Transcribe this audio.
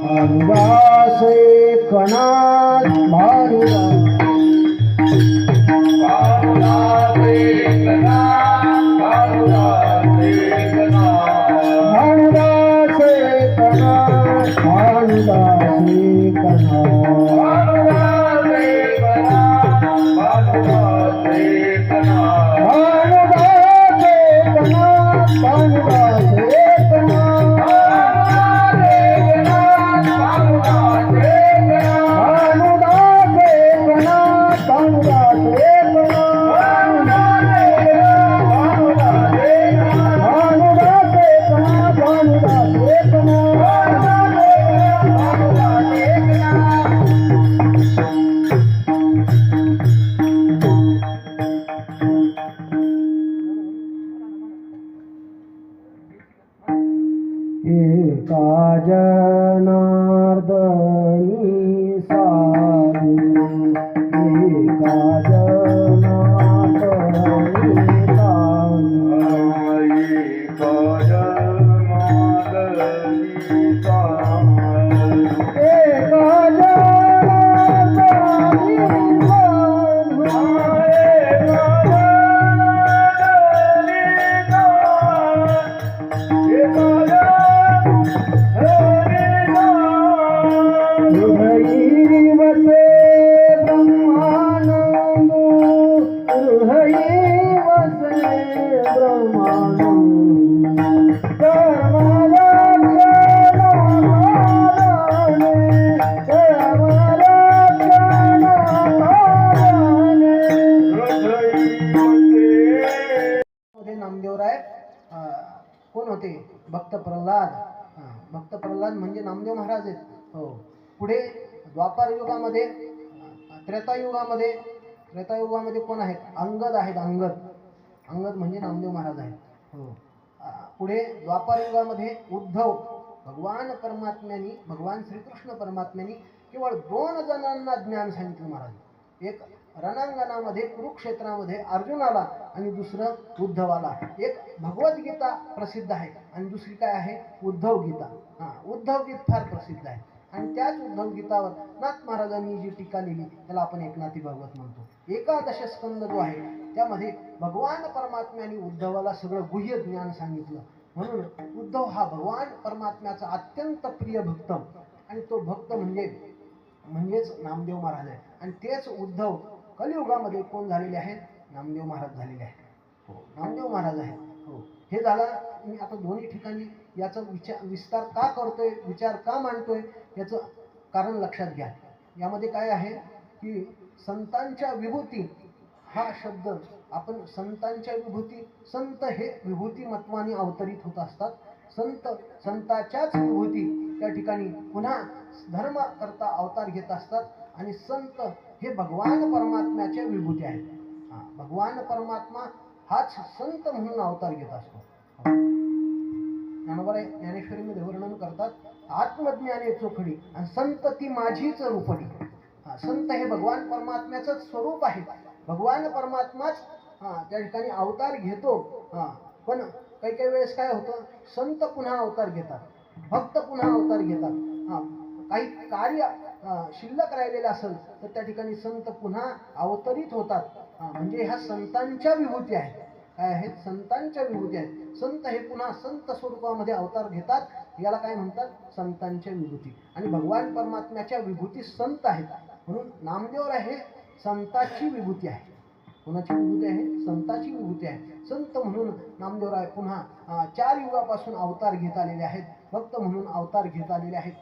અનુવાસે કના મારું Oh एका जनार्दनी साधू कोण होते? भक्त प्रल्हाद. हां, भक्त प्रल्हाद म्हणजे नामदेव महाराज आहेत. हो. पुढे द्वापार युगामध्ये अं, त्रेतायुगामध्ये त्रेतायुगामध्ये कोण आहेत. अंगद आहेत अंगद. अंगद म्हणजे नामदेव महाराज आहेत. हो. पुढे द्वापार युगामध्ये उद्धव भगवान परमात्म्यांनी भगवान श्रीकृष्ण परमात्म्यांनी केवळ दोन जणांना ज्ञान सांगितलं महाराज. एक रणांगणामध्ये कुरुक्षेत्रामध्ये अर्जुनाला आणि दुसरं उद्धवाला एक भगवद्गीता प्रसिद्ध आहे आणि दुसरी काय आहे? उद्धव गीता हां उद्धव गीत फार प्रसिद्ध आहे. आणि त्याच उद्धव गीतावर नाथ महाराजांनी जी टीका लिहिली त्याला आपण एकनाथी भागवत म्हणतो. एकादश स्कंद जो आहे त्यामध्ये भगवान परमात्म्याने उद्धवाला सगळं गुह्य ज्ञान सांगितलं. म्हणून उद्धव हा भगवान परमात्म्याचा अत्यंत प्रिय भक्त. आणि तो भक्त म्हणजे म्हणजेच नामदेव महाराज आहे. आणि तेच उद्धव कलियुगामध्ये कोण झालेले आहेत? नामदेव महाराज झालेले आहेत. हो नामदेव महाराज आहेत. हो. हे झालं मी आता दोन्ही ठिकाणी याचा विचार विस्तार का करतोय विचार का मांडतोय याचं कारण लक्षात घ्या. यामध्ये काय आहे की संतांच्या विभूती हा शब्द आपण संतांच्या विभूती संत हे विभूतीमत्वाने अवतरित होत असतात. संत संताच्याच विभूती त्या ठिकाणी पुन्हा धर्म करता अवतार घेत असतात आणि संत हे भगवान परमात्म्याच्या विभूती आहेत. हा, भगवान परमात्मा हाच संत म्हणून अवतार घेत असतो. ज्ञानोबा ज्ञानेश्वरीमध्ये वर्णन करतात आत्मज्ञाने चोखडी आणि संत ती माझीच रूपडी. हा, संत हे भगवान परमात्म्याचं स्वरूप आहे. भगवान परमात्माच हा त्या ठिकाणी अवतार घेतो. हा पण काही काही वेळेस काय होतं संत पुन्हा अवतार घेतात भक्त पुन्हा अवतार घेतात. हा काही कार्य शिल्लक राहिलेलं असेल तर त्या ठिकाणी संत पुन्हा अवतरित होतात. म्हणजे ह्या संतांच्या विभूती आहेत. काय आहेत संतांच्या विभूती आहेत. संत हे पुन्हा संत स्वरूपामध्ये अवतार घेतात. याला काय म्हणतात? संतांच्या विभूती. आणि भगवान परमात्म्याच्या विभूती संत आहेत. म्हणून नामदेव हे संताची विभूती आहे. कोणाची विभूती आहे? संताची विभूती आहे. संत म्हणून नामदेवराय पुन्हा चार युगापासून अवतार घेत आलेले आहेत. भक्त म्हणून अवतार घेत आलेले आहेत.